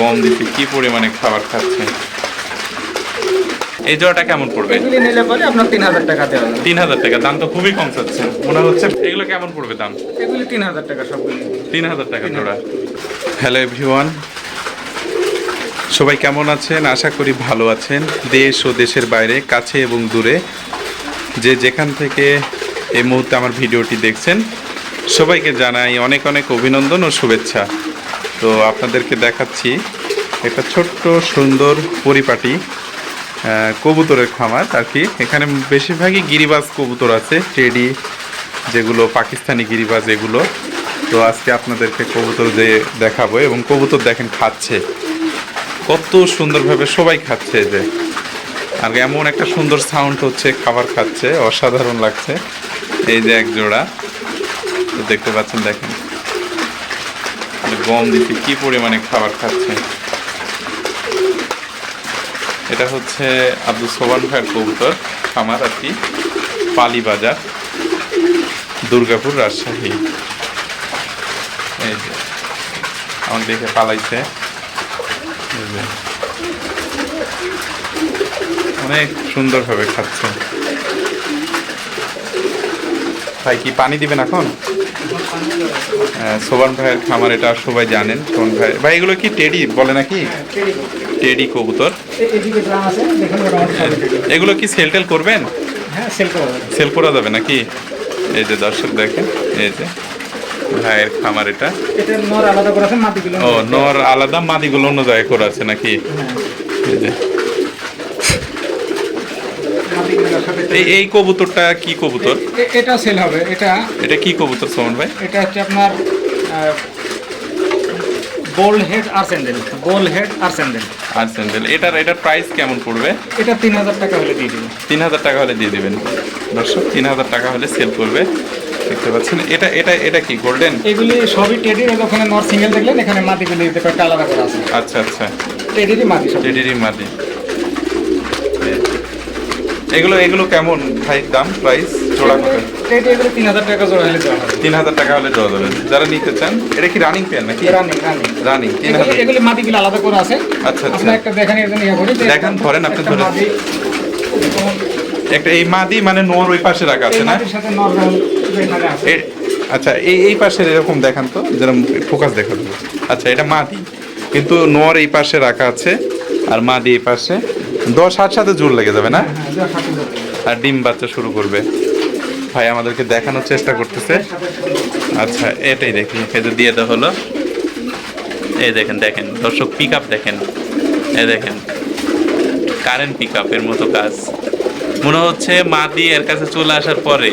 গম দিচ্ছে কি পরিমাণে খাবার খাচ্ছে এই জোড়াটা কেমন পড়বে? এগুলি নিলে পরে আপনার তিন হাজার টাকা দেওয়া যাবে। তিন হাজার টাকা দাম তো খুবই কম চাচ্ছে। মনে হচ্ছে এগুলো কেমন পড়বে দাম? এগুলি তিন হাজার টাকা সবগুলি। তিন হাজার টাকা জোড়া। হ্যালো এভরিওয়ান সবাই কেমন আছেন? আশা করি ভালো আছেন। দেশ ও দেশের বাইরে কাছে এবং দূরে। যে যেখান থেকে এই মুহূর্তে আমার ভিডিওটি দেখছেন সবাইকে জানাই অনেক অনেক অভিনন্দন ও শুভেচ্ছা। তো আপনাদেরকে দেখাচ্ছি একটা ছোট্ট সুন্দর পরিপাটি কবুতরের খামার আর কি। এখানে বেশিরভাগই গিরিবাজ কবুতর আছে, টেডি যেগুলো, পাকিস্তানি গিরিবাজ এগুলো। তো আজকে আপনাদেরকে কবুতর দিয়ে দেখাবো এবং কবুতর দেখেন খাচ্ছে। কত সুন্দরভাবে সবাই খাচ্ছে যে। আর এমন একটা সুন্দর সাউন্ড হচ্ছে, খাবার খাচ্ছে, অসাধারণ লাগছে। এই যে এক জোড়া তো দেখতে পাচ্ছেন, দেখেন। গম দিচ্ছে কি পরিমাণে খাবার খাচ্ছে। এটা হচ্ছে আব্দুল সোবান ভাইয়ের কবুতর খামার আর কি পালি বাজার দুর্গাপুর রাজশাহী। এই যে আমার দেখে পালাইছে। অনেক সুন্দরভাবে খাচ্ছে। ভাই, কি পানি দিবেন এখন? সোবান ভাইয়ের খামার এটা সবাই জানেন সোবান ভাই। ভাই এগুলো কি টেডি বলে নাকি? টেডি কবুতর। এগুলো কি সেল টেল করবেন? হ্যাঁ সেল করা যাবে। নাকি? এই যে দর্শক দেখেন এই যে ভাইয়ের খামার এটা। ও নর আলাদা মাদিগুলো অন্য জায়গায় করা আছে নাকি? হ্যাঁ। এই যে মাটিগুলোর সাথে এই এই কবুতরটা কি কবুতর? এটা সেল হবে। এটা এটা কি কবুতর সোমন ভাই? এটা হচ্ছে আপনার গোল হেড আর স্যান্ডেল গোল হেড আর স্যান্ডেল আর স্যান্ডেল এটার এটার প্রাইস কেমন পড়বে? এটা তিন হাজার টাকা হলে দিয়ে দেবো তিন হাজার টাকা হলে দিয়ে দিবেন। দর্শক তিন হাজার টাকা হলে সেল করবে। দেখতে পাচ্ছেন এটা এটা এটা কি গোল্ডেন এগুলি সবই টেডির ওখানে নর সিঙ্গেল দেখলেন এখানে মাটিগুলি দিতে কয়েকটা আলাদা করে আছে। আচ্ছা আচ্ছা। টেডিরই মাটি সব। টেডিরি মাদি এগুলো এগুলো কেমন ভাই দাম প্রাইস জোড়া কত? টেডি এগুলো তিন হাজার টাকা জোড়া হলে হবে। তিন হাজার টাকা হলে দেওয়া যাবে যারা নিতে চান এটা কি রানিং পেয়ার নাকি? রানিং রানিং রানিং তিন এগুলি হাজার এগুলি মাটিগুলো আলাদা করে আছে। আচ্ছা, আচ্ছা। একটা দেখেন এর জন্য করি। দেখান, ধরেন, আপনি ধরেন। একটা এই মাদি মানে নোর ওই পাশে রাখা আছে না? সাথে নর আছে। আচ্ছা এই এই পাশের এরকম দেখান তো যেরকম ফোকাস দেখা যাবে আচ্ছা এটা মাদি। কিন্তু নোর এই পাশে রাখা আছে আর মাদি এই পাশে। দশ হাত সাথে জোর লেগে যাবে না? হ্যাঁ, যা সাথে যাবে। আর ডিম বাচ্চা শুরু করবে। ভাই আমাদেরকে দেখানোর চেষ্টা করতেছে। আচ্ছা এটাই দেখি। যে দিয়ে দেওয়া হলো। এই দেখেন দেখেন। দর্শক পিক আপ দেখেন। এই দেখেন। কারেন্ট পিক এর মতো কাজ। মনে হচ্ছে মাদি এর কাছে চলে আসার পরে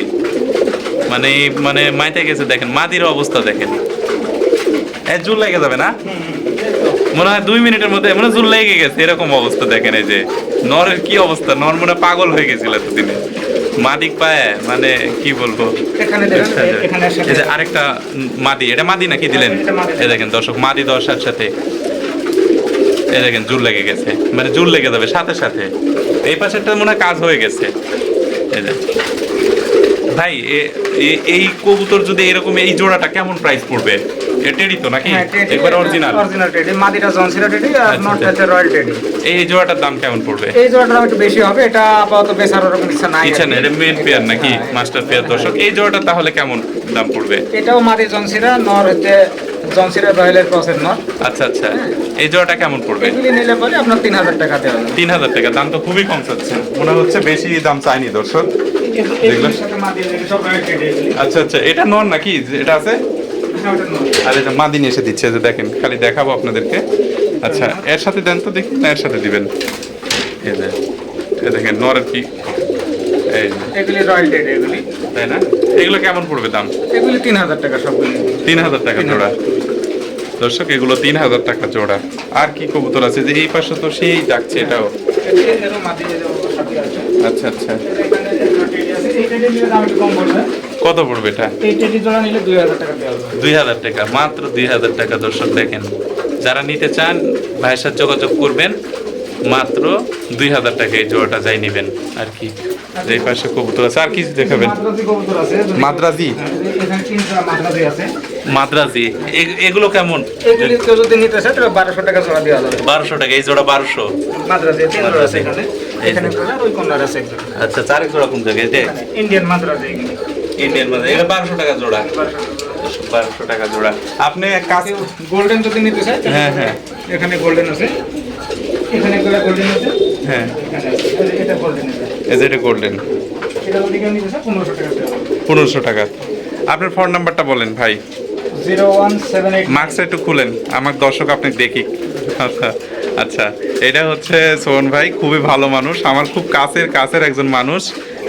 মানে মানে মাইতে গেছে দেখেন। মাদির অবস্থা দেখেন। এ জুল লেগে যাবে না? মনে হয় দুই মিনিটের মধ্যে মনে জুল লেগে গেছে এরকম অবস্থা দেখেন এই যে। নরের কি অবস্থা? নর মনে পাগল হয়ে গেছিল এতদিনে। মাদিক পায় মানে কি বলব? এ- এই যে আরেকটা মাদি এটা মাদি নাকি দিলেন। এই দেখেন দর্শক মাদি দর্শার সাথে এই দেখেন জুল লেগে গেছে। মানে জুল লেগে যাবে সাথে সাথে। এই পাশেরটা মনে হয় কাজ হয়ে গেছে। এই যে। ভাই এ- এ- এই কবুতর যদি এরকম এই জোড়াটা কেমন প্রাইস পড়বে? এটারই তো নাকি? হ্যাঁ, একবার অরিজিনাল অরিজিনাল টেডি মাদিটা জনসিরা টেডি আর আচ্ছা, নটটা আচ্ছা। হচ্ছে রয়্যাল টেডি। এই জোড়াটার দাম কেমন পড়বে? এই জোড়াটা দাম একটু বেশি হবে এটা আপাতত বেচার ওরকম ইচ্ছা নাই ইচ্ছা। নেই এটা মেন পেয়ার নাকি? হ্যাঁ। মাস্টার পেয়ার দর্শক এই জোড়াটা তাহলে কেমন দাম পড়বে? এটাও মাদি জনসিরা নর হচ্ছে জনসিরা রয়্যালের ক্রসের নর। আচ্ছা আচ্ছা। এই জোড়াটা কেমন পড়বে? এগুলি নিলে পরে আপনার তিন হাজার টাকা দেওয়া যাবে। তিন হাজার টাকা দাম তো খুবই কম চাচ্ছে। মনে হচ্ছে বেশি দাম চাইনি দর্শক। টেডি। আচ্ছা আচ্ছা। এটা নন নাকি? এটা আছে? হ্যাঁ। আর এটা মাদিন এসে দিচ্ছে যে দেখেন খালি দেখাবো আপনাদেরকে। আচ্ছা এর সাথে দেন তো দেখি না এর সাথে দিবেন। এই দেখেন নরের কি? এগুলি রয়্যাল টেডি এগুলি। তাই না? এগুলো কেমন পড়বে দাম? এগুলি তিন হাজার টাকা সবগুলি তিন হাজার টাকা জোড়া। দর্শক এগুলো তিন হাজার টাকা জোড়া। আর কি কবুতর আছে? যে এই পাশে তো সেই ডাকছে এটাও। আচ্ছা আচ্ছা। কত পড়বে এটা? দুই হাজার টাকা মাত্র দুই হাজার টাকা দর্শক দেখেন। যারা নিতে চান ভাইয়ের সাথে যোগাযোগ করবেন মাত্র দুই হাজার টাকা এই জোড়াটা যাই নেবেন। আর কি? যে এই পাশে কবুতর আছে। আর কিছু দেখাবেন? মাদ্রাজি কবুতর আছে। যদি- মাদ্রাজি? হ্যাঁ, এখানে তিনটা মাদ্রাজি আছে। মাদ্রাজি। এ- এগুলো কেমন? যদি নিতে চায় তাহলে বারোশো টাকা জোড়া দেওয়া যাবে। বারোশো টাকা এই জোড়া বারোশো। মাদ্রাজি তিন জোড়া আছে এখানে। এই এখানে ওই কর্নার আছে আচ্ছা চারেক জোড়া কোন জায়গায়? ইন্ডিয়ান মাদ্রাজি ইন্ডিয়ান এটা বারোশো টাকা জোড়া। বারোশো টাকা জোড়া। আপনি কাজ গোল্ডেন যদি নিতে তাহলে হ্যাঁ, হ্যাঁ। এখানে গোল্ডেন আছে। এখানে গোলা গোল্ডেন আছে। হ্যাঁ। আছে। এটা গোল্ডেন আছে। এটা গোল্ডেন এটা যদি কেউ নিতে চায় পনেরোশো টাকা পনেরোশো টাকা। আপনার ফোন নাম্বারটা বলেন ভাই। মার্কসটা একটু খুলেন। আমার দর্শক আপনি দেখি। আচ্ছা আচ্ছা। এটা হচ্ছে সোহন ভাই খুবই ভালো মানুষ। আমার খুব কাছের কাছের একজন মানুষ।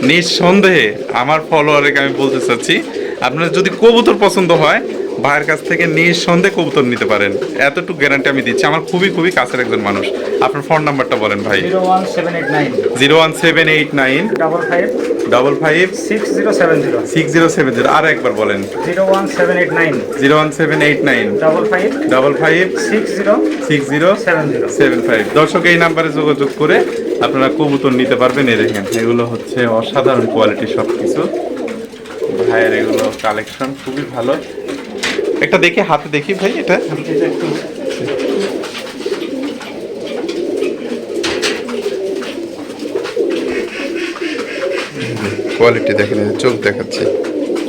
নিঃসন্দেহে আমার ফলোয়ারকে আমি বলতে চাচ্ছি আপনার যদি কবুতর পছন্দ হয় ভাইয়ের কাছ থেকে নিঃসন্দেহে কবুতর নিতে পারেন। এতটুকু গ্যারান্টি আমি দিচ্ছি। আমার খুবই খুবই কাছের একজন মানুষ। আপনার ফোন নাম্বারটা বলেন ভাই। Zero one seven eight nine. Zero one seven eight nine. Double five double five six zero seven zero six zero seven zero আর একবার বলেন। Zero one seven eight nine. Zero one seven eight nine. Double five double five six zero six zero seven zero seven five দর্শক এই নাম্বারে যোগাযোগ করে আপনারা কবুতর নিতে পারবেন। এই দেখেন এগুলো হচ্ছে অসাধারণ কোয়ালিটি সব কিছু ভাইয়ের এগুলো কালেকশন খুবই ভালো। একটা দেখি হাতে দেখি ভাই এটা। কোয়ালিটি দেখেন চোখ দেখাচ্ছে।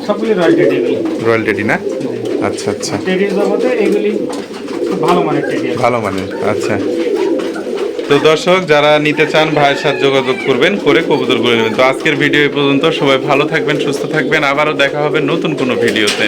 সবগুলি রয়্যাল টেডি এগুলি। রয়্যাল টেডি না? আচ্ছা আচ্ছা। টেডির জগতে এগুলি খুব ভালো মানের টেডি আছে। ভালো মানের আচ্ছা। তো দর্শক যারা নিতে চান ভাইয়ের সাথে যোগাযোগ করবেন করে কবুতর করে নেবেন। তো আজকের ভিডিও এই পর্যন্ত। সবাই ভালো থাকবেন সুস্থ থাকবেন। আবারও দেখা হবে নতুন কোনো ভিডিওতে।